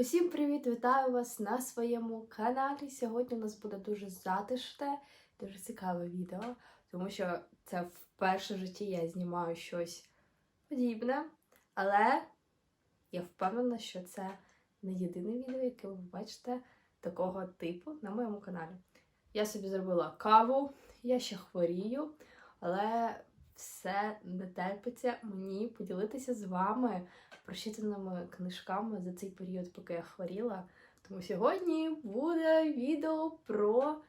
Усім привіт! Вітаю вас на своєму каналі. Сьогодні у нас буде дуже затишне, дуже цікаве відео, тому що це вперше в житті я знімаю щось подібне. Але я впевнена, що це не єдине відео, яке ви бачите такого типу на моєму каналі. Я собі зробила каву, я ще хворію, але все не терпиться мені поділитися з вами прочитаними книжками за цей період, поки я хворіла. Тому сьогодні буде відео про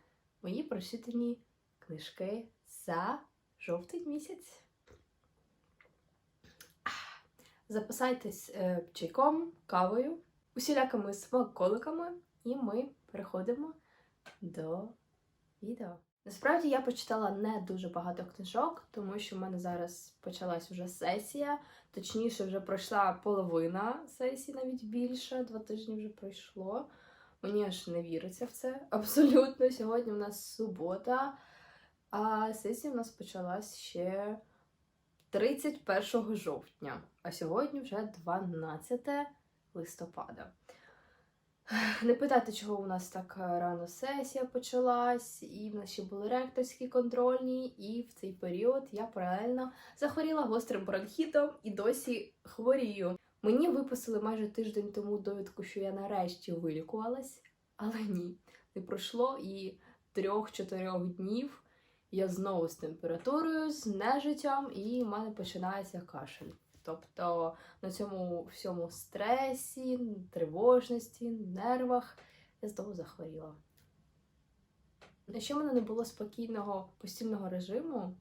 мої прочитані книжки за жовтий місяць. Записайтесь е, чайком, кавою, усілякими смаколиками, і ми переходимо до відео. Насправді я почитала не дуже багато книжок, тому що в мене зараз почалась вже сесія. Точніше, вже пройшла половина сесії, навіть більше, два тижні вже пройшло. Мені аж не віриться в це. Абсолютно. Сьогодні у нас субота, а сесія у нас почалась ще 31 жовтня, а сьогодні вже 12 листопада. Не питайте, чого у нас так рано сесія почалась, і в нас ще були ректорські контрольні, і в цей період я паралельно захворіла гострим бронхітом і досі хворію. Мені виписали майже тиждень тому довідку, що я нарешті вилікувалась, але ні, не пройшло і трьох-чотирьох днів я знову з температурою, з нежиттям, і в мене починається кашель. Тобто на цьому всьому стресі, тривожності, нервах я знову захворіла. Ще в мене не було спокійного постільного режиму,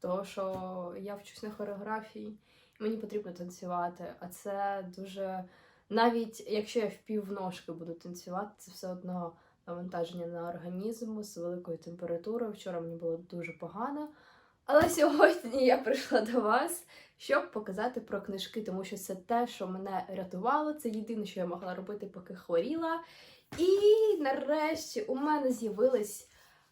тому що я вчусь на хореографії, і мені потрібно танцювати. А це дуже. Навіть якщо я в півножки буду танцювати, це все одно навантаження на організм з великою температурою. Вчора мені було дуже погано. Але сьогодні я прийшла до вас, щоб показати про книжки, тому що це те, що мене рятувало. Це єдине, що я могла робити, поки хворіла. І нарешті у мене з'явились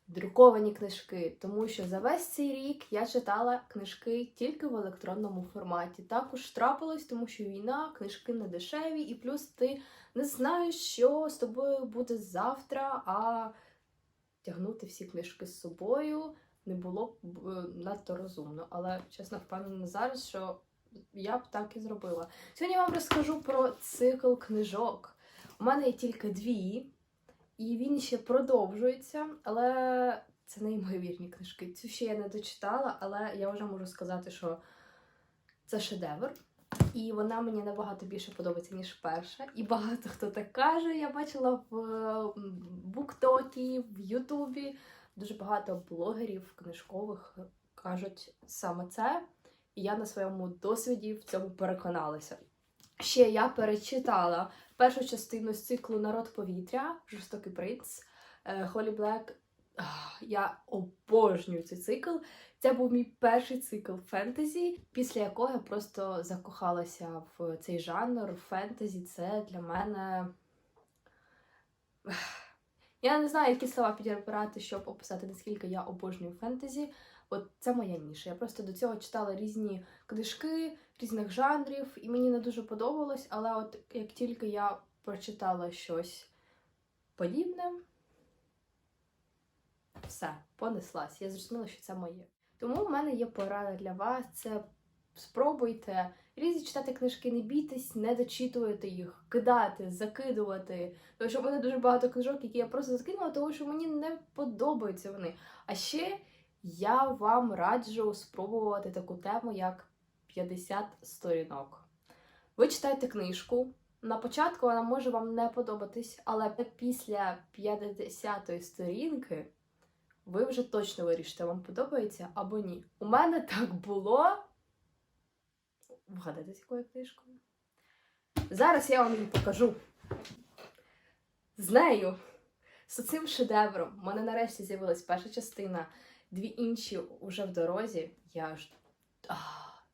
друковані книжки, тому що за весь цей рік я читала книжки тільки в електронному форматі. Також трапилось, тому що війна, книжки не дешеві, і плюс ти не знаєш, що з тобою буде завтра, а тягнути всі книжки з собою не було б е, надто розумно. Але чесно впевнена зараз, що я б так і зробила. Сьогодні я вам розкажу про цикл книжок. У мене є тільки дві, і він ще продовжується, але це неймовірні книжки. Цю ще я не дочитала, але я вже можу сказати, що це шедевр. І вона мені набагато більше подобається, ніж перша. І багато хто так каже. Я бачила в Буктокі, в Ютубі. Дуже багато блогерів книжкових кажуть саме це. І я на своєму досвіді в цьому переконалася. Ще я перечитала першу частину з циклу Народ повітря, Жорстокий принц, Холі Блек. Я обожнюю цей цикл. Це був мій перший цикл фентезі, після якого я просто закохалася в цей жанр. Фентезі це для мене. Я не знаю, які слова підібрати, щоб описати, наскільки я обожнюю фентезі. От це моя ніша. Я просто до цього читала різні книжки різних жанрів, і мені не дуже подобалось, але от як тільки я прочитала щось подібне, все, понеслась. Я зрозуміла, що це моє. Тому в мене є порада для вас: це спробуйте різні читати книжки, не бійтесь, не дочитувати їх, кидати, закидувати. Тому що в мене дуже багато книжок, які я просто закинула, тому що мені не подобаються вони. А ще я вам раджу спробувати таку тему, як 50 сторінок. Ви читаєте книжку. На початку вона може вам не подобатись, але після 50-ї сторінки ви вже точно вирішите, вам подобається або ні. У мене так було. Вгадайте, з якою книжкою? Зараз я вам її покажу. З нею, з цим шедевром, у мене нарешті з'явилась перша частина, дві інші вже в дорозі. Я ж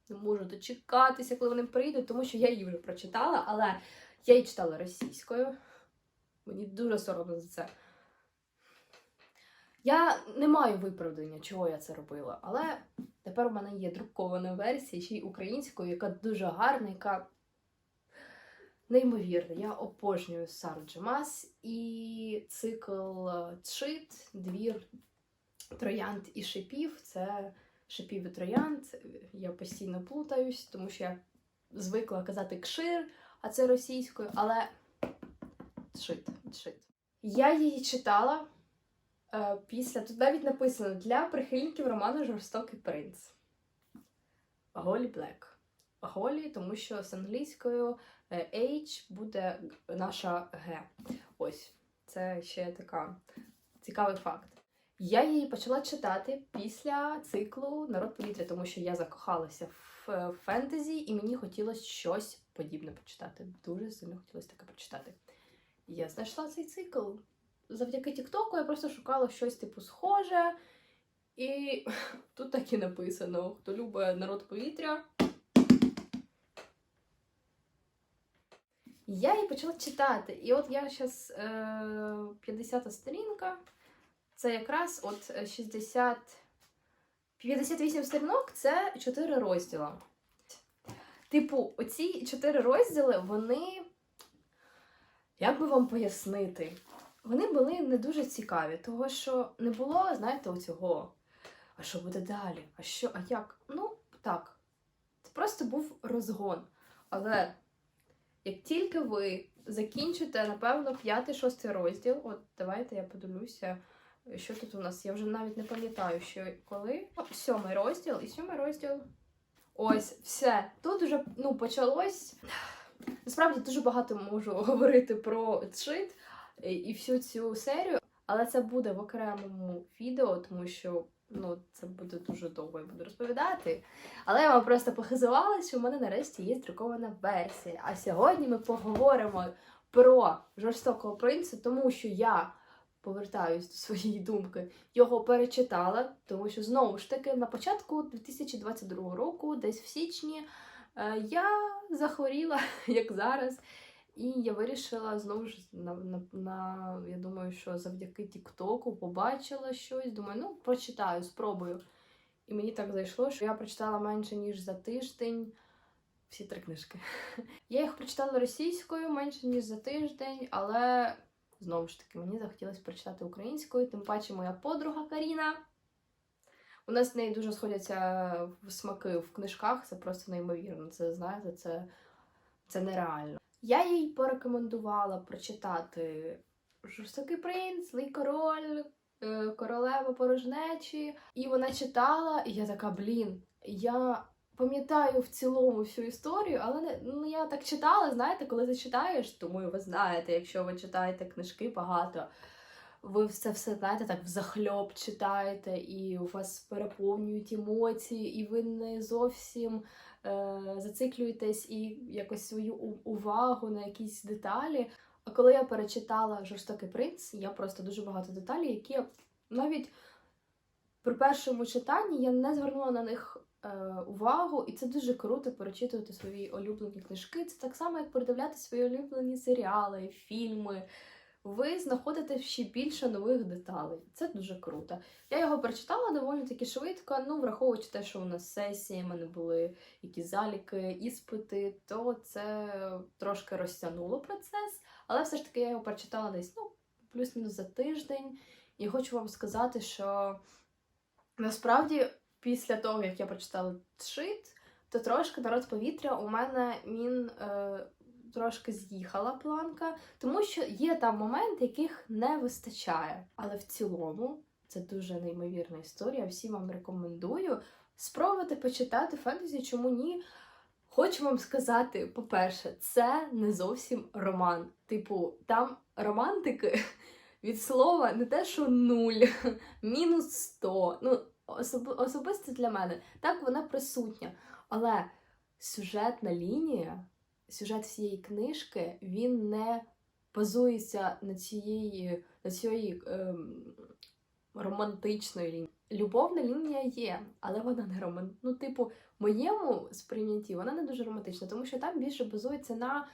не можу дочекатися, коли вони прийдуть, тому що я її вже прочитала, але я її читала російською. Мені дуже соромно за це. Я не маю виправдання, чого я це робила, але тепер у мене є друкована версія ще й українською, яка дуже гарна, яка неймовірний. Я обожнюю Сару Джемас і цикл е, двір троянд і шипів. Це шипів і троянд. Я постійно плутаюсь, тому що я звикла казати кшир, а це російською, але Чит, чит. Я її читала після. Тут навіть написано для прихильників роману Жорстокий принц. Голі Блек. Голі, тому що з англійською е, H буде наша Г. Ось, це ще така цікавий факт. Я її почала читати після циклу Народ повітря, тому що я закохалася в е, фентезі, і мені хотілося щось подібне почитати. Дуже сильно хотілося таке почитати. Я знайшла цей цикл. Завдяки Тіктоку я просто шукала щось типу схоже. І тут так і написано: хто любить народ повітря. Я її почала читати. І от я зараз е, 50 сторінка. Це якраз от е, 60. 58 сторінок це 4 розділа. Типу, оці 4 розділи, вони. Як би вам пояснити? Вони були не дуже цікаві, того що не було, знаєте, оцього. А що буде далі? А що, а як? Ну, так. Це просто був розгон. Але як тільки ви закінчите, напевно, п'ятий-шостий розділ, от давайте я подивлюся, що тут у нас. Я вже навіть не пам'ятаю, що коли. О, Сьомий розділ і сьомий розділ. Ось, все. Тут вже ну, почалось. Насправді дуже багато можу говорити про чит і- і всю цю серію, але це буде в окремому відео, тому що ну, це буде дуже довго я буду розповідати. Але я вам просто похизувала, що в мене нарешті є друкована версія. А сьогодні ми поговоримо про жорстокого принца, тому що я повертаюсь до своєї думки, його перечитала, тому що знову ж таки на початку 2022 року, десь в січні, е, я захворіла, як зараз. І я вирішила знову ж на, на, на я думаю, що завдяки Тіктоку побачила щось. Думаю, ну прочитаю, спробую. І мені так зайшло, що я прочитала менше ніж за тиждень всі три книжки. Я їх прочитала російською менше ніж за тиждень, але знову ж таки мені захотілося прочитати українською, тим паче моя подруга Каріна. У нас з нею дуже сходяться смаки в книжках, це просто неймовірно. Це знаєте, це, це нереально. Я їй порекомендувала прочитати Жорстокий принц, Злий король, е, Королева порожнечі. І вона читала, і я така, блін, я пам'ятаю в цілому всю історію, але не, ну, я так читала, знаєте, коли ти читаєш, думаю, ви знаєте, якщо ви читаєте книжки багато, ви все все знаєте, так взахльоб читаєте, і у вас переповнюють емоції, і ви не зовсім е, зациклюєтесь і якось свою увагу на якісь деталі. А коли я перечитала Жорстокий принц, я просто дуже багато деталей, які навіть при першому читанні я не звернула на них е, увагу, і це дуже круто перечитувати свої улюблені книжки. Це так само, як передивляти свої улюблені серіали, фільми. Ви знаходите ще більше нових деталей. Це дуже круто. Я його прочитала доволі таки швидко. Ну, враховуючи те, що у нас сесії, в мене були якісь заліки, іспити, то це трошки розтягнуло процес. Але все ж таки я його прочитала десь ну, плюс-мінус за тиждень. І хочу вам сказати, що насправді після того, як я прочитала Шит, то трошки народ повітря у мене він е, трошки з'їхала планка, тому що є там моменти, яких не вистачає. Але в цілому це дуже неймовірна історія. Всім вам рекомендую спробувати почитати фентезі, чому ні. Хочу вам сказати, по-перше, це не зовсім роман. Типу, там романтики від слова не те, що нуль, мінус 100. Ну, особ- особисто для мене так вона присутня. Але сюжетна лінія, сюжет всієї книжки, він не базується на цієї, на цієї ем, романтичної лінії. Любовна лінія є, але вона не романтична. Ну, типу, в моєму сприйнятті вона не дуже романтична, тому що там більше базується на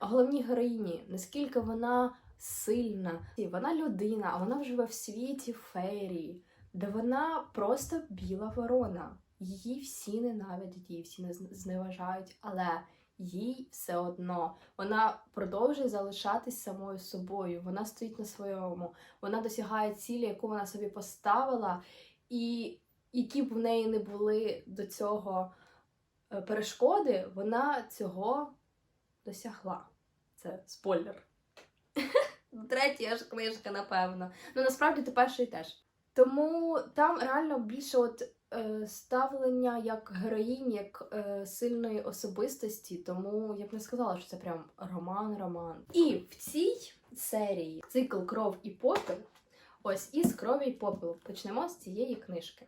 головній героїні, наскільки вона сильна. Вона людина, а вона живе в світі феєрії, де вона просто біла ворона. Її всі ненавидять, її всі не зневажають, але їй все одно. Вона продовжує залишатись самою собою. Вона стоїть на своєму, вона досягає цілі, яку вона собі поставила, і які б в неї не були до цього е, перешкоди, вона цього досягла. Це спойлер. Третя ж книжка, напевно. Ну насправді ти перший теж. Тому там реально більше от ставлення як героїні, як е, сильної особистості. Тому я б не сказала, що це прям роман-роман. І в цій серії цикл кров і попіл. Ось із крові і попелу. Почнемо з цієї книжки.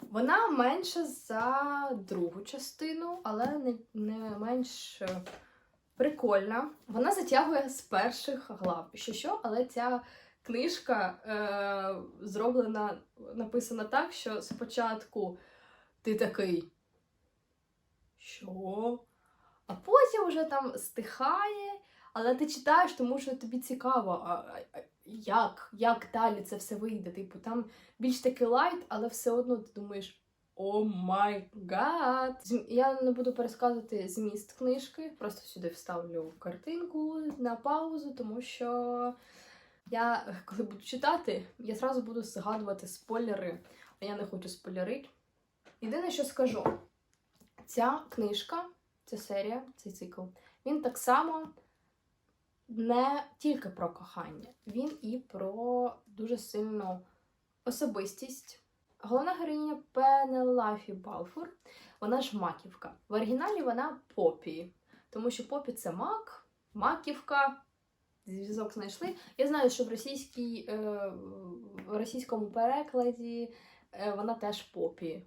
Вона менша за другу частину, але не, не менш е, прикольна. Вона затягує з перших глав. Що що, але ця книжка е, зроблена, написана так, що спочатку ти такий. Що? А потім вже там стихає, але ти читаєш, тому що тобі цікаво, а, а, як, як далі це все вийде. Типу, там більш таки лайт, але все одно ти думаєш. О май гад! Я не буду пересказувати зміст книжки, просто сюди вставлю картинку на паузу, тому що я, коли буду читати, я зразу буду згадувати спойлери, а я не хочу спойлерити. Єдине, що скажу, ця книжка, ця серія, цей цикл, він так само не тільки про кохання, він і про дуже сильну особистість. Головна героїня Пенелафі Балфур, вона ж маківка. В оригіналі вона Попі, тому що Попі це мак, маківка. Зв'язок знайшли. Я знаю, що в російській, е, в російському перекладі е, вона теж Попі.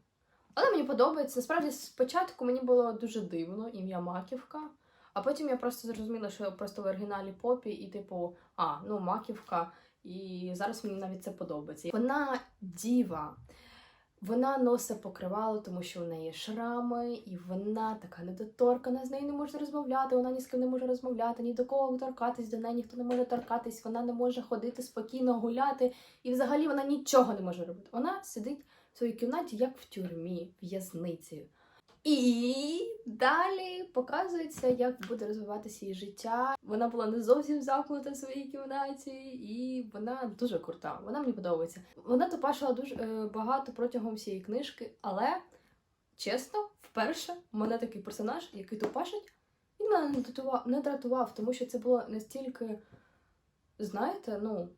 Але мені подобається. Насправді, спочатку мені було дуже дивно ім'я Маківка, а потім я просто зрозуміла, що просто в оригіналі Попі, і типу, а, ну, Маківка. І зараз мені навіть це подобається. Вона діва. Вона носить покривало, тому що в неї шрами, і вона така недоторкана, з нею не може розмовляти, вона ні з ким не може розмовляти, ні до кого торкатись, до неї ніхто не може торкатись, вона не може ходити спокійно, гуляти, і взагалі вона нічого не може робити. Вона сидить в своїй кімнаті, як в тюрмі, в'язниці. І далі показується, як буде розвиватися її життя. Вона була не зовсім замкнута в своїй кімнаті, і вона дуже крута. Вона мені подобається. Вона топашила дуже е, багато протягом всієї книжки, але чесно, вперше у мене такий персонаж, який топашить, він мене не дратував, не дратував, тому що це було настільки, знаєте, ну,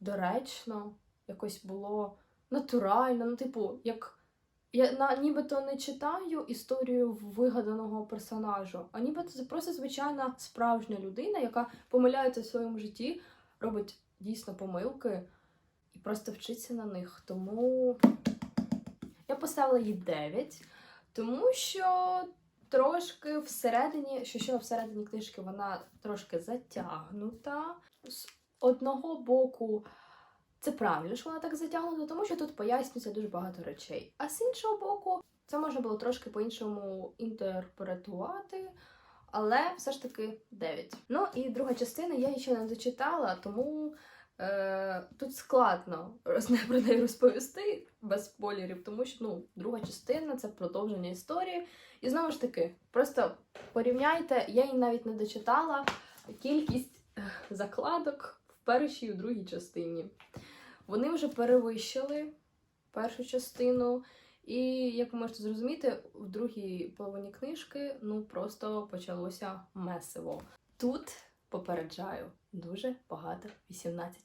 доречно, якось було натурально, ну, типу, як. Я на нібито не читаю історію вигаданого персонажу, а нібито це просто звичайна справжня людина, яка помиляється в своєму житті, робить дійсно помилки і просто вчиться на них. Тому я поставила їй 9, тому що трошки всередині, що що всередині книжки вона трошки затягнута. З одного боку. Це правильно, що вона так затягнута, тому що тут пояснюється дуже багато речей. А з іншого боку, це можна було трошки по-іншому інтерпретувати, але все ж таки 9. Ну і друга частина я її ще не дочитала, тому е, тут складно про неї розповісти без спойлерів, тому що ну, друга частина це продовження історії. І знову ж таки, просто порівняйте, я її навіть не дочитала кількість е, закладок в першій і в другій частині. Вони вже перевищили першу частину, і, як ви можете зрозуміти, в другій половині книжки ну просто почалося месиво. Тут попереджаю дуже багато 18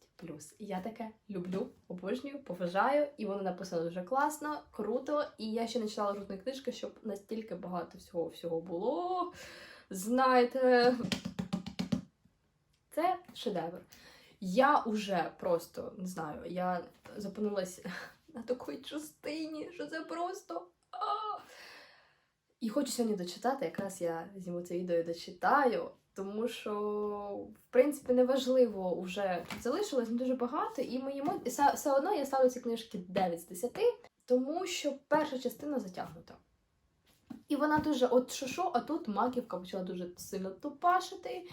І я таке люблю, обожнюю, поважаю, і воно написано дуже класно, круто. І я ще не читала жодної книжки, щоб настільки багато всього всього було. Знаєте, це шедевр. Я уже просто не знаю, я зупинилась на такій частині, що це просто. І хочу сьогодні дочитати, якраз я візьму це відео і дочитаю, тому що, в принципі, неважливо вже залишилось не дуже багато, і мої і все одно я ставлю ці книжки 9 з 10, тому що перша частина затягнута. І вона дуже, от що що, а тут маківка почала дуже сильно тупашити.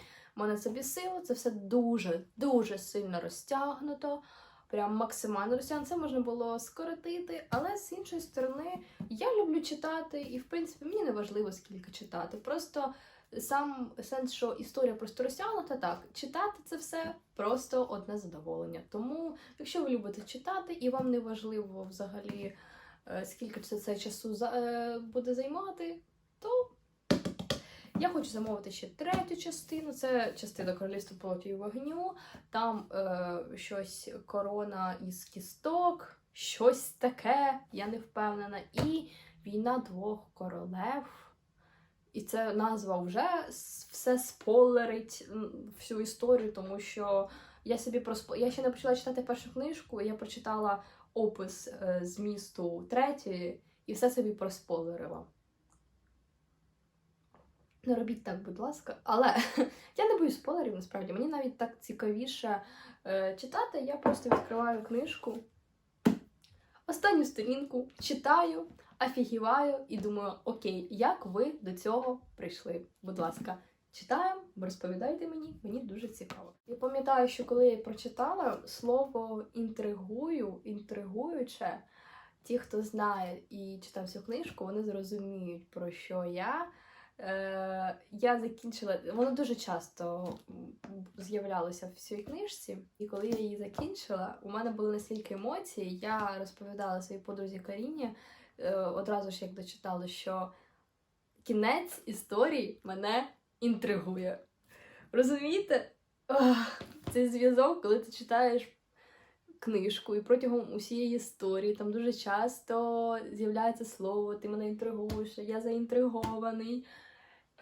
Мене це бісило, це все дуже, дуже сильно розтягнуто. Прям максимально розтягнуто. Це можна було скоротити, але з іншої сторони, я люблю читати, і в принципі мені не важливо скільки читати. Просто сам сенс, що історія просто розтягнута, так, читати це все просто одне задоволення. Тому, якщо ви любите читати і вам не важливо взагалі, е, скільки це, це часу е, буде займати, то я хочу замовити ще третю частину. Це частина Королівства плоті і вогню. Там е, щось корона із кісток, щось таке, я не впевнена. І війна двох королев. І це назва вже все спойлерить всю історію, тому що я собі проспо... Я ще не почала читати першу книжку, я прочитала опис е, змісту третьої і все собі проспойлерила. Не робіть так, будь ласка. Але я не боюсь спойлерів, насправді. Мені навіть так цікавіше е, читати. Я просто відкриваю книжку, останню сторінку, читаю, офігіваю і думаю, окей, як ви до цього прийшли? Будь ласка, читаємо, розповідайте мені, мені дуже цікаво. Я пам'ятаю, що коли я прочитала слово інтригую, інтригуюче, ті, хто знає і читав цю книжку, вони зрозуміють, про що я. Е, я закінчила, воно дуже часто з'являлося в цій книжці, і коли я її закінчила, у мене були настільки емоції, я розповідала своїй подрузі Каріні е, одразу ж як дочитала, що кінець історії мене інтригує. Розумієте? Цей зв'язок, коли ти читаєш книжку, і протягом усієї історії там дуже часто з'являється слово, ти мене інтригуєш, я заінтригований.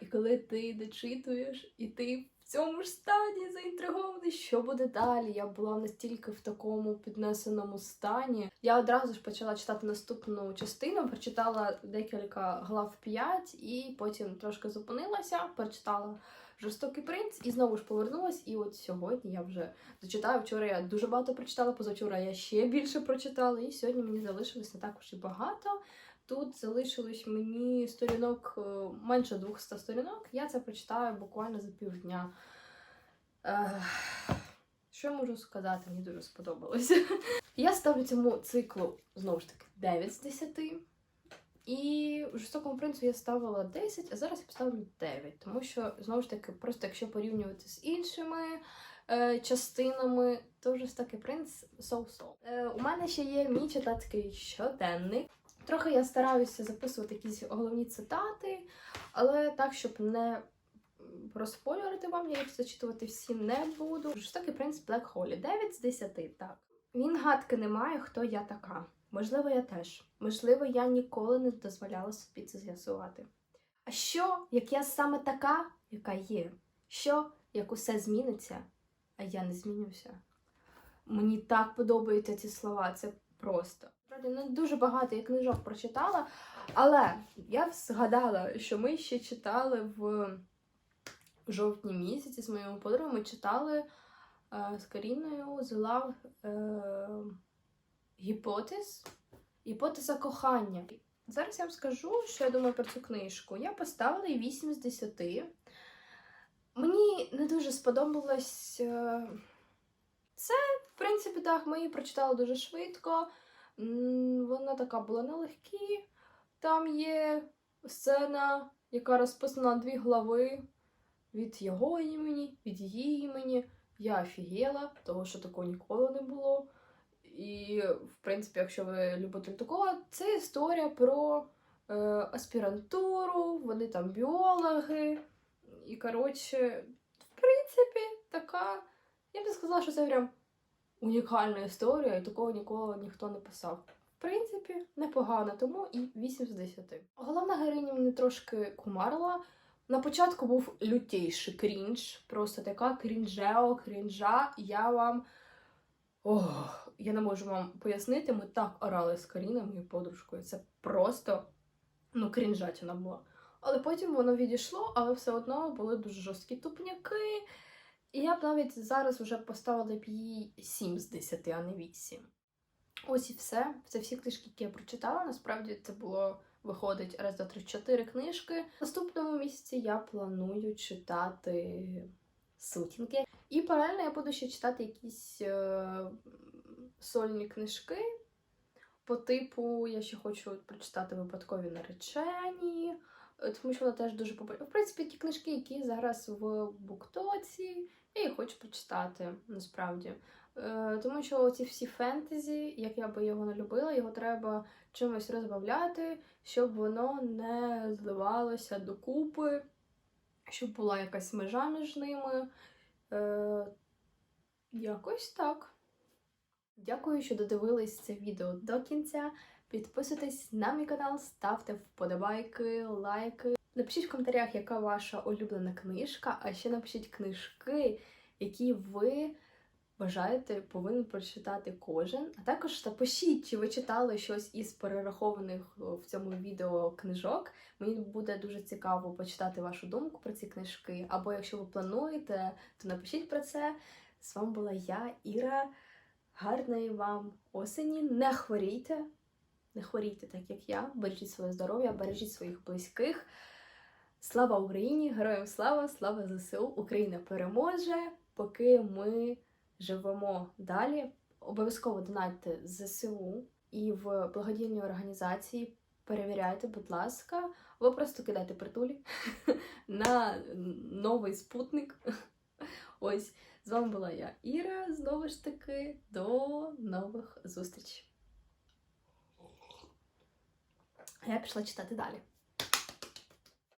І коли ти дочитуєш, і ти в цьому ж стані заінтригований, що буде далі? Я була настільки в такому піднесеному стані. Я одразу ж почала читати наступну частину, прочитала декілька глав 5 і потім трошки зупинилася, прочитала Жорстокий принц і знову ж повернулась. І от сьогодні я вже дочитаю. Вчора я дуже багато прочитала, позавчора я ще більше прочитала, і сьогодні мені залишилось не також і багато. Тут залишилось мені сторінок е, менше 200 сторінок. Я це прочитаю буквально за півдня. Що я можу сказати? Мені дуже сподобалося. Я ставлю цьому циклу знову ж таки 9 з 10. І в жорстокому принцу я ставила 10, а зараз я поставлю 9. Тому що, знову ж таки, просто якщо порівнювати з іншими е, частинами, то жорстокий принц so-so. Е, у мене ще є мій читацький щоденник. Трохи я стараюся записувати якісь головні цитати, але так, щоб не розпойлерити вам, я їх зачитувати всі не буду. Жорстокий принц Black Holly 9 з 10, так. Він гадки не має, хто я така. Можливо, я теж. Можливо, я ніколи не дозволяла собі це з'ясувати. А що, як я саме така, яка є? Що, як усе зміниться, а я не змінюся? Мені так подобаються ці слова, це просто. Не дуже багато я книжок прочитала, але я згадала, що ми ще читали в жовтні місяці з моїми подругами. Читали е, з Каріною Love е, Hypothesis, гіпотеза кохання. Зараз я вам скажу, що я думаю про цю книжку. Я поставила їй 8 з 10. Мені не дуже сподобалось. е, Це, в принципі, так, ми її прочитали дуже швидко. Вона така була нелегкі. Там є сцена, яка розписана на дві глави від його імені, від її імені. Я офігела, того що такого ніколи не було. І, в принципі, якщо ви любитель такого, це історія про е, аспірантуру, вони там біологи. І, коротше, в принципі, така. Я б сказала, що це прям унікальна історія, і такого ніколи ніхто не писав. В принципі, непогано, тому і 8 з 10. Головна героїня мене трошки кумарила. На початку був лютейший крінж, просто така крінжео, крінжа. Я вам. Ох, я не можу вам пояснити, ми так орали з Каріною, моєю подружкою. Це просто ну, крінжатіна була. Але потім воно відійшло, але все одно були дуже жорсткі тупняки. І я б навіть зараз вже поставила б їй 7 з 10, а не 8. Ось і все. Це всі книжки, які я прочитала. Насправді це було виходить раз, три, чотири книжки. В наступному місяці я планую читати сутінки. І паралельно я буду ще читати якісь е, сольні книжки. По типу, я ще хочу прочитати випадкові наречені, е, тому що вона теж дуже популярна. В принципі, ті книжки, які зараз в буктоці, я їх хочу почитати насправді. Е, Тому що ці всі фентезі, як я би його не любила, його треба чимось розбавляти, щоб воно не зливалося докупи, щоб була якась межа між ними. Е, якось так. Дякую, що додивились це відео до кінця. Підписуйтесь на мій канал, ставте вподобайки, лайки. Напишіть в коментарях, яка ваша улюблена книжка, а ще напишіть книжки, які ви вважаєте повинен прочитати кожен. А також напишіть, чи ви читали щось із перерахованих в цьому відео книжок. Мені буде дуже цікаво почитати вашу думку про ці книжки. Або якщо ви плануєте, то напишіть про це. З вами була я, Іра. Гарної вам осені. Не хворійте. Не хворійте, так як я. Бережіть своє здоров'я, бережіть своїх близьких. Слава Україні! Героям слава! Слава ЗСУ! Україна переможе, поки ми живемо далі. Обов'язково донатьте ЗСУ і в благодійні організації. Перевіряйте, будь ласка, або просто кидайте притулі на новий спутник. Ось з вами була я, Іра. Знову ж таки, до нових зустрічей. Я пішла читати далі.